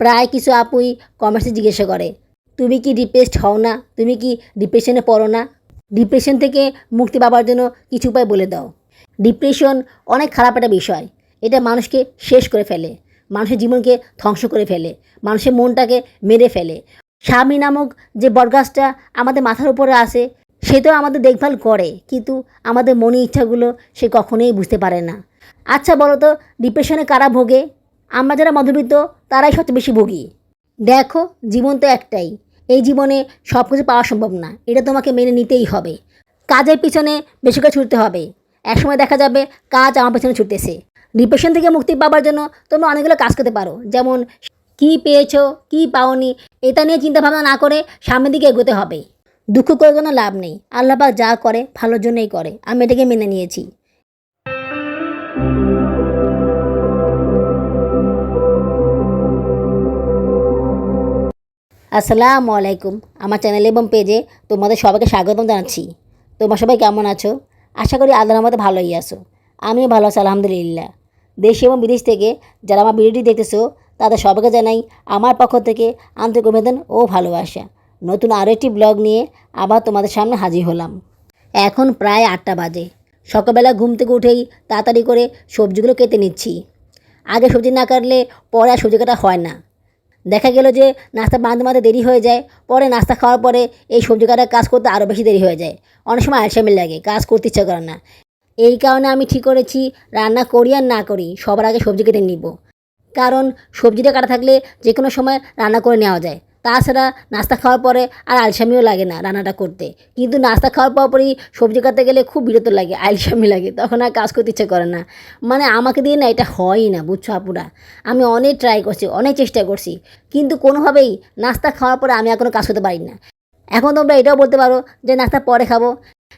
প্রায় কিছু আপুই কমেন্টসে জিজ্ঞাসা করে, তুমি কি ডিপ্রেসড হও না? তুমি কি ডিপ্রেশনে পড়ো না? ডিপ্রেশন থেকে মুক্তি পাবার জন্য কিছু উপায় বলে দাও। ডিপ্রেশন অনেক খারাপ একটা বিষয়। এটা মানুষকে শেষ করে ফেলে। মানুষের জীবনকে ধ্বংস করে ফেলে। মানুষের মনটাকে মেরে ফেলে। স্বামী নামক যে বটগাছটা আমাদের মাথার উপরে আসে সে তো আমাদের দেখভাল করে, কিন্তু আমাদের মনে ইচ্ছাগুলো সে কখনোই বুঝতে পারে না। আচ্ছা বলো তো ডিপ্রেশনে কারা ভোগে? আমরা যারা মধ্যবিত্ত, তারাই সবচেয়ে বেশি ভুগি। দেখো, জীবন তো একটাই। এই জীবনে সব কিছু পাওয়া সম্ভব না। এটা তোমাকে মেনে নিতেই হবে। কাজের পিছনে বেশি করে ছুটতে হবে। একসময় দেখা যাবে কাজ আমার পেছনে ছুটতেছে। ডিপ্রেশন থেকে মুক্তি পাওয়ার জন্য তোমরা অনেকগুলো কাজ করতে পারো। যেমন, কি পেয়েছ, কি পাওনি, এটা নিয়ে চিন্তা ভাবনা না করে সামনের দিকে এগোতে হবে। দুঃখ করে কোনো লাভ নেই। আল্লাপাক যা করে ভালোর জন্যই করে। আমি এটাকে মেনে নিয়েছি। আসসালামু আলাইকুম। আমার চ্যানেল এবং পেজে তোমাদের সবাইকে স্বাগতম জানাচ্ছি। তোমরা সবাই কেমন আছো? আশা করি আল্লাহর মতো ভালোই আছো। আমিও ভালো আছি, আলহামদুলিল্লাহ। দেশ এবং বিদেশ থেকে যারা আমার ভিডিওটি দেখতেছো, তাদের সবাইকে জানাই আমার পক্ষ থেকে আন্তরিক অভিনন্দন ও ভালোবাসা। নতুন আরও একটি ব্লগ নিয়ে আবার তোমাদের সামনে হাজির হলাম। এখন প্রায় আটটা বাজে। সকালবেলা ঘুম থেকে উঠেই তাড়াতাড়ি করে সবজিগুলো কেটে নিচ্ছি। আগে সবজি না কাটলে পরে আর সবজি কাটা হয় না। দেখা গেল যে নাস্তা বানাতে বানাতে দেরি হয়ে যায়। পরে নাস্তা খাওয়ার পরে এই সবজি কাটার কাজ করতে আরও বেশি দেরি হয়ে যায়। অনেক সময় আলসামি লাগে, কাজ করতে ইচ্ছা করে না। এই কারণে আমি ঠিক করেছি, রান্না করি আর না করি, সবার আগে সবজি কেটে নিব। কারণ সবজিটা কাটা থাকলে যে কোনো সময় রান্না করে নেওয়া যায়। তাছাড়া নাস্তা খাওয়ার পরে আর আলসামিও লাগে না রান্নাটা করতে। কিন্তু নাস্তা খাওয়ার পর পরই সবজি কাটতে গেলে খুব বিরত লাগে, আলসামি লাগে, তখন আর কাজ করতে ইচ্ছে করে না। মানে আমাকে দিয়ে না এটা হয়ই না, বুঝছ আপুরা? আমি অনেক ট্রাই করছি, অনেক চেষ্টা করছি, কিন্তু কোনোভাবেই নাস্তা খাওয়ার পরে আমি কোনো কাজ করতে পারি না। এখন তোমরা এটাও বলতে পারো যে নাস্তা পরে খাব।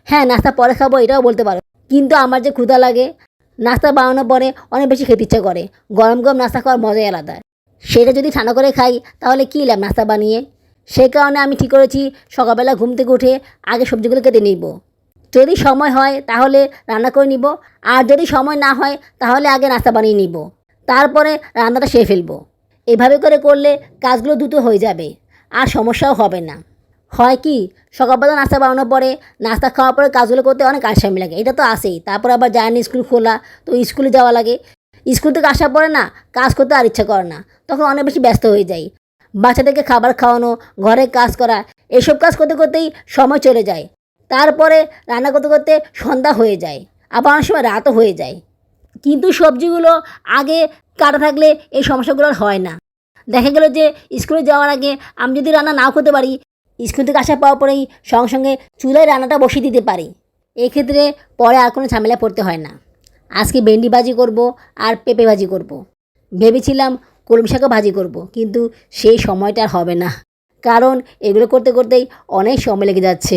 হ্যাঁ নাস্তা পরে খাব, এটাও বলতে পারো। কিন্তু আমার যে ক্ষুধা লাগে, নাস্তা বানানোর পরে অনেক বেশি খেতে ইচ্ছা করে। গরম গরম নাস্তা খাওয়ার মজাই আলাদা। সেটা যদি ঠান্ডা করে খাই, তাহলে কী লাভ নাস্তা বানিয়ে? সেই কারণে আমি ঠিক করেছি সকালবেলা ঘুম থেকে উঠে আগে সবজিগুলো কেটে নিব। যদি সময় হয়, তাহলে রান্না করে নিব। আর যদি সময় না হয়, তাহলে আগে নাস্তা বানিয়ে নিব। তারপরে রান্নাটা সেরে ফেলব। এভাবে করে করলে কাজগুলো দ্রুত হয়ে যাবে। আর সমস্যাও হবে না। হয় কি, সকালবেলা নাস্তা বানানোর পরে নাস্তা খাওয়ার পরে কাজগুলো করতে অনেক আলসামি লাগে। এটা তো আসেই তারপর আবার জার্নি স্কুল খোলা, তো স্কুলে যাওয়া লাগে। স্কুল থেকে আসার পরে না কাজ করতে আর ইচ্ছা করে না, তখন অনেক বেশি ব্যস্ত হয়ে যাই। বাচ্চাদেরকে খাবার খাওয়ানো ঘরের কাজ করা, এসব কাজ করতে করতেই সময় চলে যায়। তারপরে রান্না করতে করতে সন্ধ্যা হয়ে যায়, আবার অনেক সময় রাতও হয়ে যায়। কিন্তু সবজিগুলো আগে কাটা থাকলে এই সমস্যাগুলো হয় না। দেখা গেল যে স্কুলে যাওয়ার আগে আমি যদি রান্না নাও করতে পারি, স্কুল থেকে আসার পাওয়ার পরেই সঙ্গে সঙ্গে চুলায় রান্নাটা বসিয়ে দিতে পারি। এক্ষেত্রে পরে আর কোনো ঝামেলা পড়তে হয় না। আজকে ভেন্ডি ভাজি করব আর পেঁপে ভাজি করব। ভেবেছিলাম কলমি শাকও ভাজি করব। কিন্তু সেই সময়টা আর হবে না। কারণ এগুলো করতে করতেই অনেক সময় লেগে যাচ্ছে।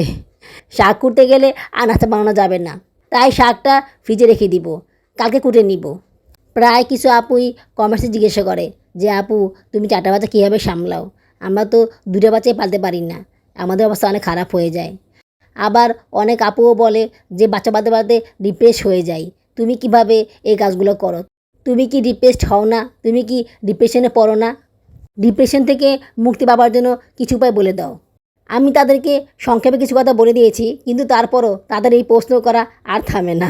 শাক কুটতে গেলে আর নাস্তা বানানো যাবে না। তাই শাকটা ফ্রিজে রেখে দিব, কালকে কুটে নিব। প্রায় কিছু আপুই কমার্সে জিজ্ঞাসা করে যে, আপু, তুমি চারটা বাচ্চা কীভাবে সামলাও? আমরা তো দুটো বাচ্চাই পালতে পারি না। আমাদের অবস্থা অনেক খারাপ হয়ে যায়। আবার অনেক আপুও বলে যে, বাচ্চা বাঁধতে বাঁধতে ডিপ্রেস হয়ে যায়। তুমি কীভাবে এই কাজগুলো করো? তুমি কি ডিপ্রেসড হও না? তুমি কি ডিপ্রেশনে পড়ো না? ডিপ্রেশন থেকে মুক্তি পাবার জন্য কিছু উপায় বলে দাও। আমি তাদেরকে সংক্ষেপে কিছু কথা বলে দিয়েছি, কিন্তু তারপরও তাদের এই প্রশ্ন করা আর থামে না।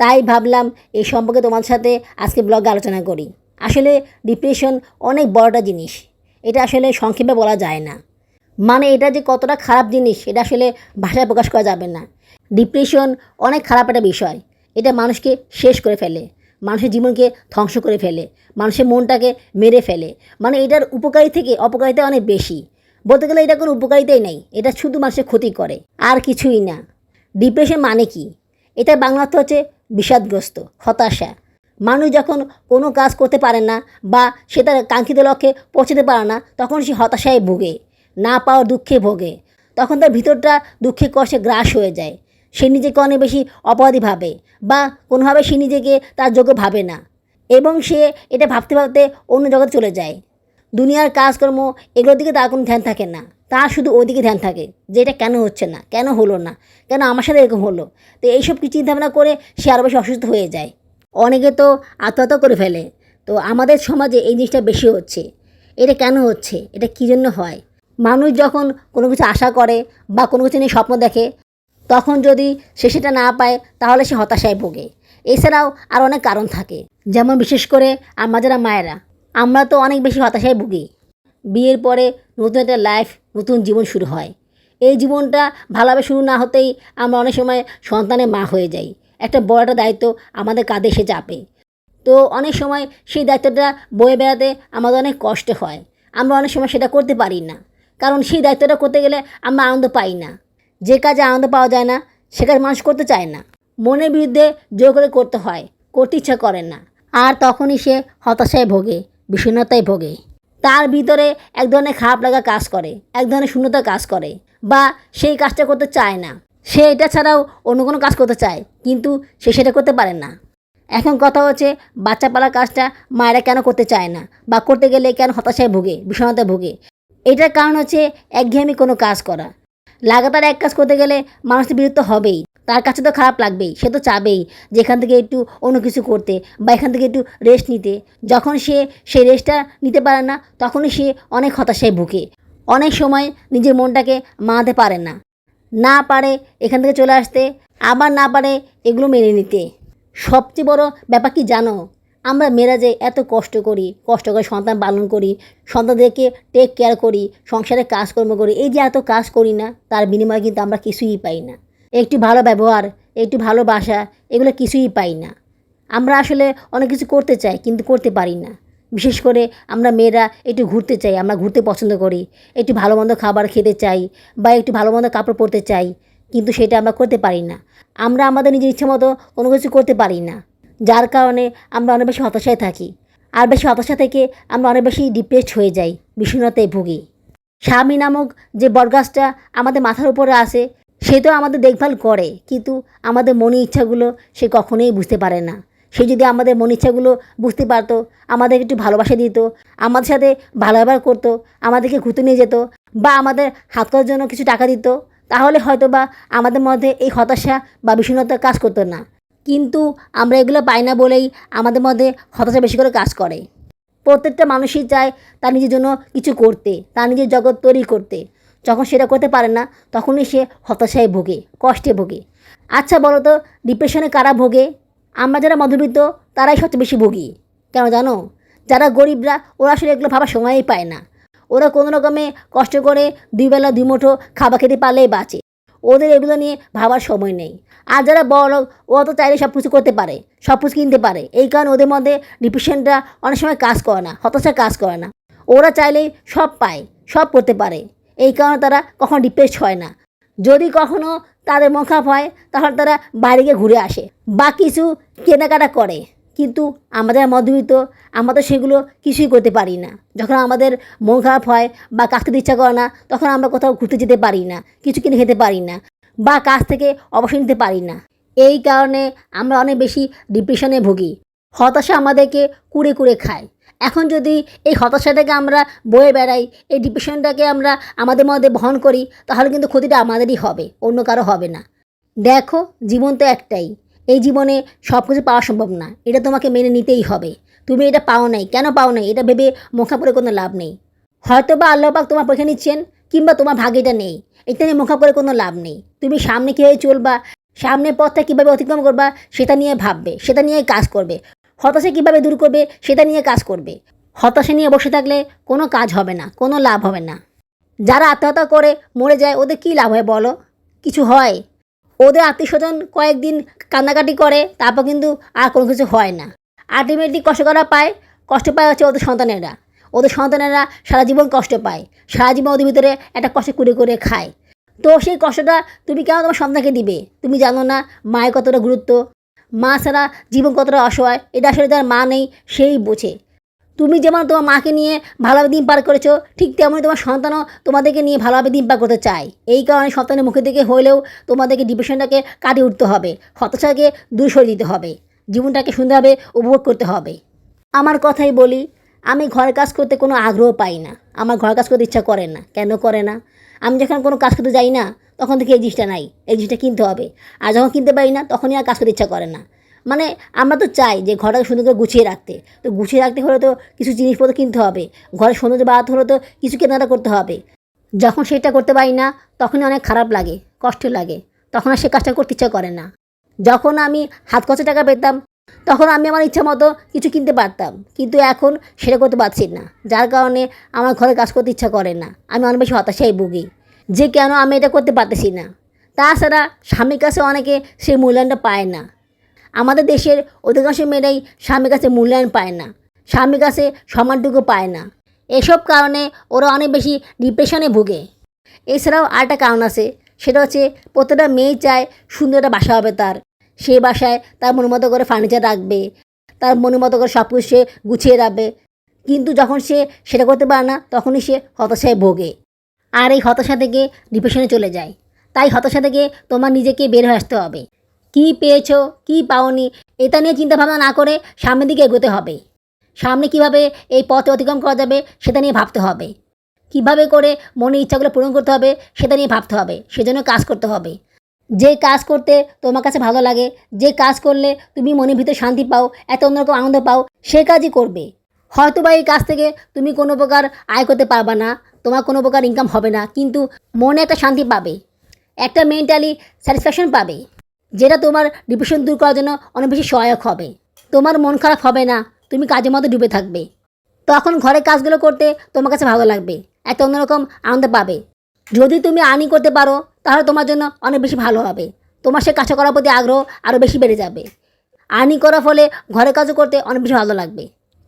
তাই ভাবলাম এই সম্পর্কে তোমার সাথে আজকে ব্লগে আলোচনা করি। আসলে ডিপ্রেশন অনেক বড়টা জিনিস। এটা আসলে সংক্ষেপে বলা যায় না। মানে এটা যে কতটা খারাপ জিনিস, এটা আসলে ভাষায় প্রকাশ করা যাবে না। ডিপ্রেশন অনেক খারাপ একটা বিষয়। এটা মানুষকে শেষ করে ফেলে। মানুষের জীবনকে ধ্বংস করে ফেলে। মানুষের মনটাকে মেরে ফেলে। মানে এটার উপকারী থেকে অপকারিতা অনেক বেশি। বলতে গেলে এটা কোনো উপকারিতাই নেই। এটা শুধু মানুষের ক্ষতি করে। আর কিছুই না। ডিপ্রেশন মানে কি? এটা বাংলাতে হচ্ছে বিষাদগ্রস্ত, হতাশা। মানুষ যখন কোনো কাজ করতে পারে না বা সে তার কাঙ্ক্ষিত লক্ষ্যে পৌঁছতে পারে না, তখন সে হতাশায় ভোগে, না পাওয়ার দুঃখে ভোগে। তখন তার ভিতরটা দুঃখে কষ্টে গ্রাস হয়ে যায়। সে নিজেকে অনেক বেশি অপরাধী ভাবে বা কোনোভাবে সে নিজেকে তার যোগ্য ভাবে না। এবং সে এটা ভাবতে ভাবতে অন্য জগতে চলে যায়। দুনিয়ার কাজকর্ম এগুলোর দিকে তার কোনো ধ্যান থাকে না। তার শুধু ওইদিকে ধ্যান থাকে যে এটা কেন হচ্ছে না, কেন হলো না, কেন আমার সাথে এরকম হলো। তো এইসব কিছু চিন্তাভাবনা করে সে আরও বেশি অসুস্থ হয়ে যায়। অনেকে তো আত্মহত্যা করে ফেলে। তো আমাদের সমাজে এই জিনিসটা বেশি হচ্ছে। এটা কেন হচ্ছে? এটা কী জন্য হয়? মানুষ যখন কোনো কিছু আশা করে বা কোনো কিছু নিয়ে স্বপ্ন দেখে তখন যদি সে সেটা না পায়, তাহলে সে হতাশায় ভোগে। এছাড়াও আর অনেক কারণ থাকে। যেমন বিশেষ করে আমরা যারা মায়েরা, আমরা তো অনেক বেশি হতাশায় ভুগি। বিয়ের পরে নতুন একটা লাইফ নতুন জীবন শুরু হয়। এই জীবনটা ভালোভাবে শুরু না হতেই আমরা অনেক সময় সন্তানের মা হয়ে যাই। একটা বড় একটা দায়িত্ব আমাদের কাঁধে এসে চাপে তো অনেক সময় সেই দায়িত্বটা বয়ে বেড়াতে আমাদের অনেক কষ্ট হয়। আমরা অনেক সময় সেটা করতে পারি না। কারণ সেই দায়িত্বটা করতে গেলে আমরা আনন্দ পাই না। যে কাজে আনন্দ পাওয়া যায় না, সে কাজ মানুষ করতে চায় না। মনের বিরুদ্ধে জোর করে করতে হয়, করতে ইচ্ছা করে না। আর তখনই সে হতাশায় ভোগে, বিষণ্ণতায় ভোগে। তার ভিতরে এক ধরনের খারাপ লাগা কাজ করে, এক ধরনের শূন্যতা কাজ করে, বা সেই কাজটা করতে চায় না। সে এটা ছাড়াও অন্য কোনো কাজ করতে চায়, কিন্তু সে সেটা করতে পারে না। এখন কথা হচ্ছে, বাচ্চা পালার কাজটা মায়েরা কেন করতে চায় না, বা করতে গেলে কেন হতাশায় ভোগে, বিষণ্ণতায় ভোগে? এটার কারণ হচ্ছে, একঘেয়েমি কোনো কাজ করা। লাগাতার এক কাজ করতে গেলে মানুষ তো বিরক্ত হবেই। তার কাছে তো খারাপ লাগবেই, সে তো চাবেই যে এখান থেকে একটু অন্য কিছু করতে বা এখান থেকে একটু রেস্ট নিতে। যখন সে সেই রেস্টটা নিতে পারে না, তখনই সে অনেক হতাশায় ভুগে। অনেক সময় নিজের মনটাকে মানাতে পারে না। না পারে এখান থেকে চলে আসতে, আবার না পারে এগুলো মেনে নিতে। সবচেয়ে বড় ব্যাপার কি জানো? আমরা মেয়েরা যে এত কষ্ট করি, কষ্ট করে সন্তান পালন করি, সন্তানদেরকে টেক কেয়ার করি, সংসারে কাজকর্ম করি, এই যে এত কাজ করি না, তার বিনিময়ে কিন্তু আমরা কিছুই পাই না। একটু ভালো ব্যবহার, একটু ভালোবাসা এগুলো কিছুই পাই না। আমরা আসলে অনেক কিছু করতে চাই, কিন্তু করতে পারি না। বিশেষ করে আমরা মেয়েরা একটু ঘুরতে চাই, আমরা ঘুরতে পছন্দ করি, একটু ভালো মন্দ খাবার খেতে চাই বা একটু ভালো মন্দ কাপড় পরতে চাই, কিন্তু সেটা আমরা করতে পারি না। আমরা আমাদের নিজের ইচ্ছে মতো কোনো কিছু করতে পারি না। যার কারণে আমরা অনেক বেশি হতাশায় থাকি। আর বেশি হতাশা থেকে আমরা অনেক বেশি ডিপ্রেসড হয়ে যাই, বিষণ্ণতায় ভুগি। স্বামী নামক যে বটগাছটা আমাদের মাথার উপরে আসে সে তো আমাদের দেখভাল করে, কিন্তু আমাদের মনে ইচ্ছাগুলো সে কখনোই বুঝতে পারে না। সে যদি আমাদের মন ইচ্ছাগুলো বুঝতে পারতো আমাদের একটু ভালোবাসা দিত, আমাদের সাথে ভালো ব্যবহার করতো, আমাদেরকে ঘুরতে নিয়ে যেত, বা আমাদের হাত করার জন্য কিছু টাকা দিত, তাহলে হয়তো বা আমাদের মধ্যে এই হতাশা বা বিষণ্ণতা কাজ করতো না। কিন্তু আমরা এগুলো পাই না বলেই আমাদের মধ্যে হতাশা বেশি করে কাজ করে। প্রত্যেকটা মানুষই চায় তার নিজের জন্য কিছু করতে, তার নিজের জগৎ তৈরি করতে। যখন সেটা করতে পারে না, তখনই সে হতাশায় ভোগে, কষ্টে ভোগে। আচ্ছা বলো তো ডিপ্রেশনে কারা ভোগে? আমরা যারা মধ্যবিত্ত, তারাই সবচেয়ে বেশি ভুগি। কেন জানো? যারা গরিবরা, ওরা আসলে এগুলো ভাবার সময়ই পায় না। ওরা কোনো রকমে কষ্ট করে দুই বেলা দুই মুঠো খাবার খেতে পারলেই বাঁচে। ওদের এগুলো নিয়ে ভাবার সময় নেই। আর যারা বড় ওরা তো চাইলে সব কিছু করতে পারে সব কিছু কিনতে পারে। এই কারণে ওদের মধ্যে ডিপ্রেশনটা অনেক সময় কাজ করে না, হতাশা কাজ করে না। ওরা চাইলেই সব পায়, সব করতে পারে। এই কারণে তারা কখনো ডিপ্রেস হয় না। যদি কখনো তাদের মন হয়, তাহলে তারা বাইরে গিয়ে ঘুরে আসে, বা কিছু কেনাকাটা করে। কিন্তু আমাদের মধ্যবিত্ত, আমরা তো সেগুলো কিছুই করতে পারি না। যখন আমাদের মন খারাপ হয় বা কাজ করতে ইচ্ছা করে না, তখন আমরা কোথাও ঘুরতে যেতে পারি না, কিছু কিনে খেতে পারি না বা কাজ থেকে অবসর নিতে পারি না। এই কারণে আমরা অনেক বেশি ডিপ্রেশনে ভুগি। হতাশা আমাদেরকে কুড়ে কুড়ে খায়। এখন যদি এই হতাশাটাকে আমরা বয়ে বেড়াই, এই ডিপ্রেশনটাকে আমরা আমাদের মধ্যে বহন করি, তাহলে কিন্তু ক্ষতিটা আমাদেরই হবে, অন্য কারও হবে না। দেখো, জীবন তো একটাই। এই জীবনে সব কিছু পাওয়া সম্ভব না। এটা তোমাকে মেনে নিতেই হবে। তুমি এটা পাও নাই। কেন পাও নাই? এটা ভেবে মুখা পড়ে কোনো লাভ নেই। হয়তো বা আল্লাহ পাক তোমার পরীক্ষা নিচ্ছেন, কিংবা তোমার ভাগে এটা নেই। এটা নিয়ে মুখা করে কোনো লাভ নেই। তুমি সামনে কীভাবে চলবা সামনের পথটা কীভাবে অতিক্রম করবা, সেটা নিয়ে ভাববে, সেটা নিয়ে কাজ করবে। হতাশা কীভাবে দূর করবে, সেটা নিয়ে কাজ করবে। হতাশা নিয়ে বসে থাকলে কোনো কাজ হবে না, কোনো লাভ হবে না। যারা আত্মহত্যা করে মরে যায়, ওদের কী লাভ হয় বলো? কিছু হয়? ওদের আত্মীয় স্বজন কয়েকদিন কান্নাকাটি করে, তারপর কিন্তু আর কোনো কিছু হয় না। আলটিমেটলি কষ্ট করা পায়, কষ্ট পায় হচ্ছে ওদের সন্তানেরা। ওদের সন্তানেরা সারা জীবন কষ্ট পায়, সারা জীবন ওদের ভিতরে একটা কষ্ট করে করে খায়। তো সেই কষ্টটা তুমি কেন তোমার সন্তানকে দিবে? তুমি জানো না মায়ের কতটা গুরুত্ব, মা ছাড়া জীবন কতটা অসহায়, এটা আসলে যার মা নেই, সেই বোঝে। তুমি যেমন তোমার মাকে নিয়ে ভালোভাবে দিন পার করেছ, ঠিক তেমনই তোমার সন্তানও তোমাদেরকে নিয়ে ভালোভাবে দিন পার করতে চায়। এই কারণে সন্তানের মুখে থেকে হলেও তোমাদেরকে ডিপ্রেশনটাকে কাটিয়ে উঠতে হবে, হতাশাকে দূর সরিয়ে দিতে হবে, জীবনটাকে সুন্দরভাবে উপভোগ করতে হবে। আমার কথাই বলি, আমি ঘরের কাজ করতে কোনো আগ্রহ পাই না, আমার ঘরের কাজ করতে ইচ্ছা করে না, কেন করে না? আমি যখন কোনো কাজ করতে যাই না, তখন থেকে এই জিনিসটা নাই, এই জিনিসটা কিনতে হবে, আর যখন কিনতে পারি না, তখনই আর কাজ করতে ইচ্ছা করে না। মানে আমরা তো চাই যে ঘরটাকে সুন্দর করে গুছিয়ে রাখতে। তো গুছিয়ে রাখতে হলে তো কিছু জিনিসপত্র কিনতে হবে। ঘরের সৌন্দর্য বাড়াতে হলে তো কিছু কেনাকাটা করতে হবে। যখন সেটা করতে পারি না, তখনই অনেক খারাপ লাগে, কষ্ট লাগে। তখন আর সে কাজটা করতে ইচ্ছা করে না। যখন আমি হাত খরচা টাকা পেতাম, তখন আমি আমার ইচ্ছা মতো কিছু কিনতে পারতাম। কিন্তু এখন সেটা করতে পারছি না। যার কারণে আমার ঘরে কাজ করতে ইচ্ছা করে না। আমি অনেক বেশি হতাশায় ভুগি। যে কেন আমি এটা করতে পারতেছি না? তাছাড়া স্বামীর কাছে অনেকে সেই মূল্যায়নটা পায় না। আমাদের দেশের অধিকাংশ মেয়েরাই স্বামীর কাছে মূল্যায়ন পায় না, স্বামীর কাছে সম্মানটুকু পায় না। এসব কারণে ওরা অনেক বেশি ডিপ্রেশনে ভুগে। এছাড়াও আরেকটা কারণ আছে, সেটা হচ্ছে প্রত্যেকটা মেয়ে চায় সুন্দর একটা বাসা হবে তার। সেই বাসায় তার মনের মতো করে ফার্নিচার রাখবে, তার মনের মতো করে সব কিছু সে গুছিয়ে রাখবে। কিন্তু যখন সে সেটা করতে পারে না, তখনই সে হতাশায় ভোগে। আর এই হতাশা থেকে ডিপ্রেশনে চলে যায়। তাই হতাশা থেকে তোমার নিজেকে বের হয়ে আসতে হবে। কী পেয়েছ, কী পাওনি, এটা নিয়ে চিন্তাভাবনা না করে সামনের দিকে এগোতে হবে। সামনে কীভাবে এই পথ অতিক্রম করা যাবে, সেটা নিয়ে ভাবতে হবে। কীভাবে করে মনের ইচ্ছাগুলো পূরণ করতে হবে, সেটা নিয়ে ভাবতে হবে। সেজন্য কাজ করতে হবে। যে কাজ করতে তোমার কাছে ভালো লাগে, যে কাজ করলে তুমি মনের ভিতরে শান্তি পাও এত অন্যরকম আনন্দ পাও, সে কাজই করবে। হয়তো বা এই কাজ থেকে তুমি কোনো প্রকার আয় করতে পারবা না, তোমার কোনো প্রকার ইনকাম হবে না, কিন্তু মনে একটা শান্তি পাবে। একটা মেন্টালি স্যাটিসফ্যাকশন পাবে। যেটা তোমার ডিপ্রেশন দূর করার জন্য অনেক বেশি সহায়ক হবে। তোমার মন খারাপ হবে না, তুমি কাজের মধ্যে ডুবে থাকবে। তখন ঘরের কাজগুলো করতে তোমার কাছে ভালো লাগবে একটা অন্যরকম আনন্দ পাবে। যদি তুমি আর্নিং করতে পারো, তাহলে তোমার জন্য অনেক বেশি ভালো হবে। তোমার সে কাজটা করার প্রতি আগ্রহ আরও বেশি বেড়ে যাবে। আর্নিং করার ফলে ঘরের কাজও করতে অনেক বেশি ভালো লাগবে।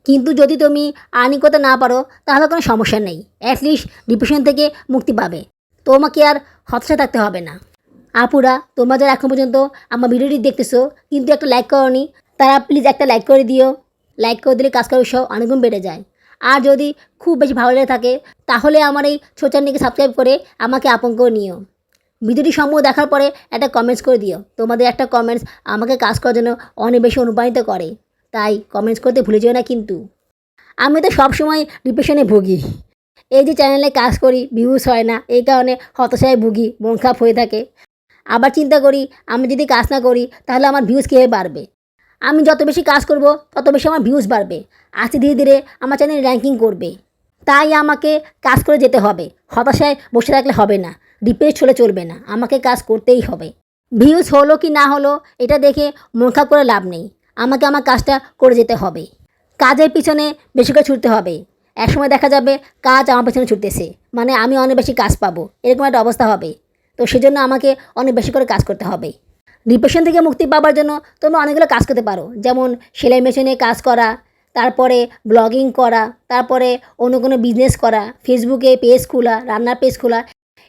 কিন্তু যদি তুমি আর্নিং করতে না পারো, তাহলে কোনো সমস্যা নেই। অ্যাটলিস্ট ডিপ্রেশন থেকে মুক্তি পাবে। তোমাকে আর হতাশা থাকতে হবে না। আপুরা, তোমরা যারা এখন পর্যন্ত আমার ভিডিওটি দেখতেছো, কিন্তু একটা লাইক করনি, তারা প্লিজ একটা লাইক করে দিও। লাইক করে দিলে কাজ করার উৎসাহ অনেকগুণ বেড়ে যায়। আর যদি খুব বেশি ভালো লেগে থাকে, তাহলে আমার এই চ্যানেলকে সাবস্ক্রাইব করে আমাকে আপন করে নিও। ভিডিওটি সম্ভব দেখার পরে একটা কমেন্টস করে দিও। তোমাদের একটা কমেন্টস আমাকে কাজ করার জন্য অনেক বেশি অনুপ্রাণিত করে। তাই কমেন্টস করতে ভুলে যেও না কিন্তু। আমি তো সবসময় ডিপ্রেশনে ভুগি। এই যে চ্যানেলে কাজ করি ভিউজ হয় না, এই কারণে হতাশায় ভুগি, মন খারাপ হয়ে থাকে। আবার চিন্তা করি, আমি যদি কাজ না করি, তাহলে আমার ভিউজ কীভাবে বাড়বে? আমি যত বেশি কাজ করব, তত বেশি আমার ভিউজ বাড়বে। আস্তে ধীরে ধীরে আমার চ্যানেল র্যাঙ্কিং করবে। তাই আমাকে কাজ করে যেতে হবে। হতাশায় বসে থাকলে হবে না। ডিপ্রেস হলে চলবে না। আমাকে কাজ করতেই হবে। ভিউজ হলো কি না হলো, এটা দেখে মন খারাপ করে লাভ নেই। আমাকে আমার কাজটা করে যেতে হবে। কাজের পিছনে বেশি করে ছুটতে হবে। একসময় দেখা যাবে কাজ আমার পেছনে ছুটতেছে। মানে আমি অনেক বেশি কাজ পাবো। এরকম একটা অবস্থা হবে। তো সেজন্য আমাকে অনেক বেশি করে কাজ করতে হবে। ডিপ্রেশন থেকে মুক্তি পাওয়ার জন্য তোমরা অনেকগুলো কাজ করতে পারো। যেমন সেলাই মেশিনে কাজ করা, তারপরে ব্লগিং করা, তারপরে অন্য কোনো বিজনেস করা ফেসবুকে পেজ খোলা, রান্নার পেজ খোলা,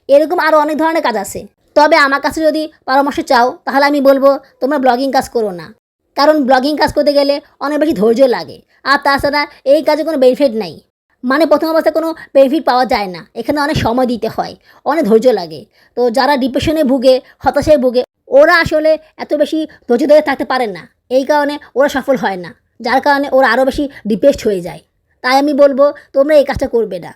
এরকম আরও অনেক ধরনের কাজ আছে। তবে আমার কাছে যদি পরামর্শ চাও, তাহলে আমি বলব তোমরা ব্লগিং কাজ করো না। কারণ ব্লগিং কাজ করতে গেলে অনেক বেশি ধৈর্য লাগে। আর তাছাড়া এই কাজে কোনো বেনিফিট নাই। মানে প্রথম অবস্থায় কোনো বেনিফিট পাওয়া যায় না। এখানে অনেক সময় দিতে হয়, অনেক ধৈর্য লাগে। তো যারা ডিপ্রেশনে ভুগে, হতাশায় ভুগে, ওরা আসলে এত বেশি ধৈর্য ধরে থাকতে পারে না। এই কারণে ওরা সফল হয় না, যার কারণে ওরা আরও বেশি ডিপ্রেসড হয়ে যায়। তাই আমি বলব, তোমরা এই কাজটা করবে না।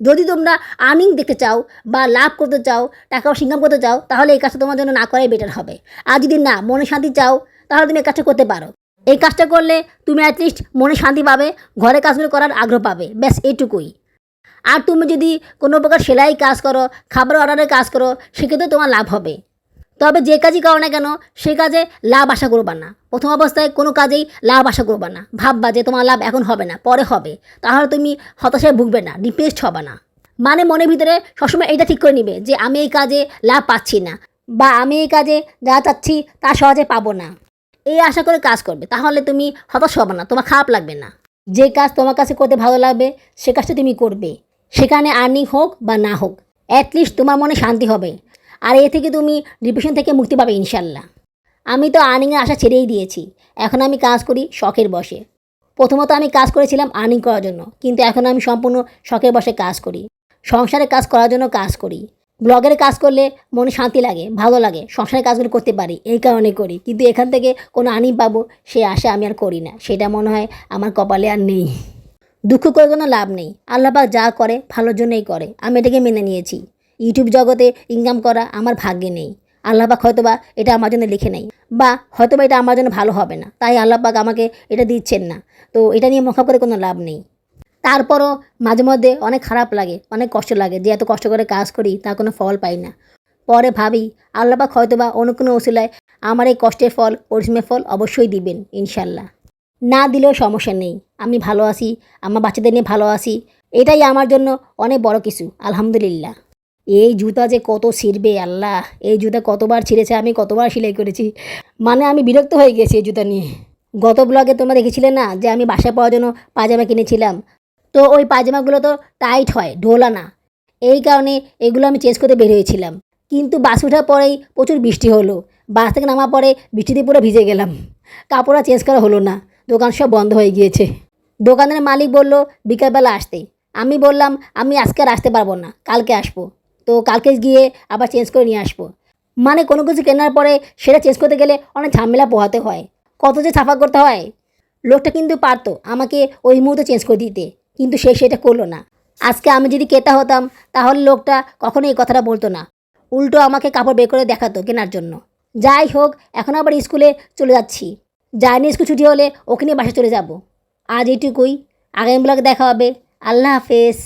যদি তোমরা আর্নিং দেখতে চাও বা লাভ করতে চাও টাকা পয়সা ইনকাম করতে চাও, তাহলে এই কাজটা তোমার জন্য না করাই বেটার হবে। আর যদি না, মনে শান্তি চাও, তাহলে তুমি এই কাজটা করতে পারো। এই কাজটা করলে তুমি অ্যাটলিস্ট মনে শান্তি পাবে, ঘরে কাজগুলো করার আগ্রহ পাবে, ব্যাস এইটুকুই। আর তুমি যদি কোনো প্রকার সেলাই কাজ করো, খাবার অর্ডারের কাজ করো, সেক্ষেত্রে তোমার লাভ হবে। তবে যে কাজই করো না কেন, সে কাজে লাভ আশা করবা না। প্রথম অবস্থায় কোনো কাজেই লাভ আশা করবা না। ভাববা যে তোমার লাভ এখন হবে না, পরে হবে। তাহলে তুমি হতাশায় ভুগবে না ডিপ্রেসড হবে না। মানে মনের ভিতরে সবসময় এটা ঠিক করে নিবে যে আমি এই কাজে লাভ পাচ্ছি না, বা আমি এই কাজে যা চাচ্ছি তা সহজে পাবো না। এই আশা করে কাজ করবে, তাহলে তুমি হতাশ হবে না, তোমার খারাপ লাগবে না। যে কাজ তোমার কাছে করতে ভালো লাগবে, সে কাজটা তুমি করবে। সেখানে আর্নিং হোক বা না হোক অ্যাটলিস্ট তোমার মনে শান্তি হবে। আর এ থেকে তুমি ডিপ্রেশন থেকে মুক্তি পাবে ইনশাল্লাহ আমি তো আর্নিংয়ের আশা ছেড়েই দিয়েছি, এখন আমি কাজ করি শখের বসে। প্রথমত আমি কাজ করেছিলাম আর্নিং করার জন্য, কিন্তু এখন আমি সম্পূর্ণ শখের বসে কাজ করি। সংসারে কাজ করার জন্য কাজ করি। ব্লগের কাজ করলে মনে শান্তি লাগে, ভালো লাগে, সংসারের কাজগুলো করতে পারি, এই কারণে করি। কিন্তু এখান থেকে কোনো আর্নিং পাবো সে আশা আমি আর করি না। সেটা মনে হয় আমার কপালে আর নেই। দুঃখ করে কোনো লাভ নেই। আল্লাপাক যা করে, ভালোর জন্যই করে। আমি এটাকে মেনে নিয়েছি। ইউটিউব জগতে ইনকাম করা আমার ভাগ্যে নেই। আল্লাহবাক হয়তো বা এটা আমার জন্য লিখে নেই। বা হয়তো বা এটা আমার জন্য ভালো হবে না। তাই আল্লাহবাক আমাকে এটা দিচ্ছেন না। তো এটা নিয়ে মোকাব করে কোনো লাভ নেই। তারপরও মাঝে মধ্যে অনেক খারাপ লাগে, অনেক কষ্ট লাগে। যে এত কষ্ট করে কাজ করি, তার কোনো ফল পাই না। পরে ভাবি আল্লাহবাক হয়তো বা অন্য কোনো ওসিলায় আমার এই কষ্টের ফল, পরিশ্রমের ফল অবশ্যই দিবেন ইনশাল্লাহ না দিলেও সমস্যা নেই। আমি ভালো আছি, আমার বাচ্চাদের নিয়ে ভালো আছি, এটাই আমার জন্য অনেক বড় কিছু, আলহামদুলিল্লাহ। এই জুতা যে কত ছিঁড়বে, আল্লাহ! এই জুতা কতবার ছিঁড়েছে, আমি কতবার সেলাই করেছি। মানে আমি বিরক্ত হয়ে গেছি এই জুতা নিয়ে। গত ব্লগে তোমরা দেখেছিলে না, যে আমি বাসায় পাওয়ার জন্য পাজামা কিনেছিলাম? তো ওই পায়জামাগুলো তো টাইট হয়, ঢোলা না। এই কারণে এগুলো আমি চেঞ্জ করতে বের হয়েছিলাম। কিন্তু বাস ওঠার পরেই প্রচুর বৃষ্টি হলো। বাস থেকে নামার পরে বৃষ্টিতে পুরো ভিজে গেলাম। কাপড় আর চেঞ্জ করা হলো না। দোকান সব বন্ধ হয়ে গিয়েছে। দোকানের মালিক বলল, বিকালবেলা আসতে। আমি বললাম, আমি আজকে আর আসতে পারব না, কালকে আসব। তো কালকে গিয়ে আবার চেঞ্জ করে নিয়ে আসব। মানে কোনো কিছু কেনার পরে সেটা চেঞ্জ করতে গেলে অনেক ঝামেলা পোহাতে হয়। কত যে সাফা করতে হয়। লোকটা কিন্তু পারতো আমাকে ওই মুহূর্তে চেঞ্জ করে দিতে। কিন্তু সে সেটা করল না। আজকে আমি যদি কেতা হতাম, তাহলে লোকটা কখনো এই কথাটা বলতো না। উল্টো আমাকে কাপড় বের করে দেখাতো কেনার জন্য। যাই হোক, এখন আবার স্কুলে চলে যাচ্ছি। যায়নি স্কুল ছুটি হলে ওখানে বাসা চলে যাব। আজ এটুকুই আগামী ব্লগে দেখা হবে। আল্লাহ হাফেজ।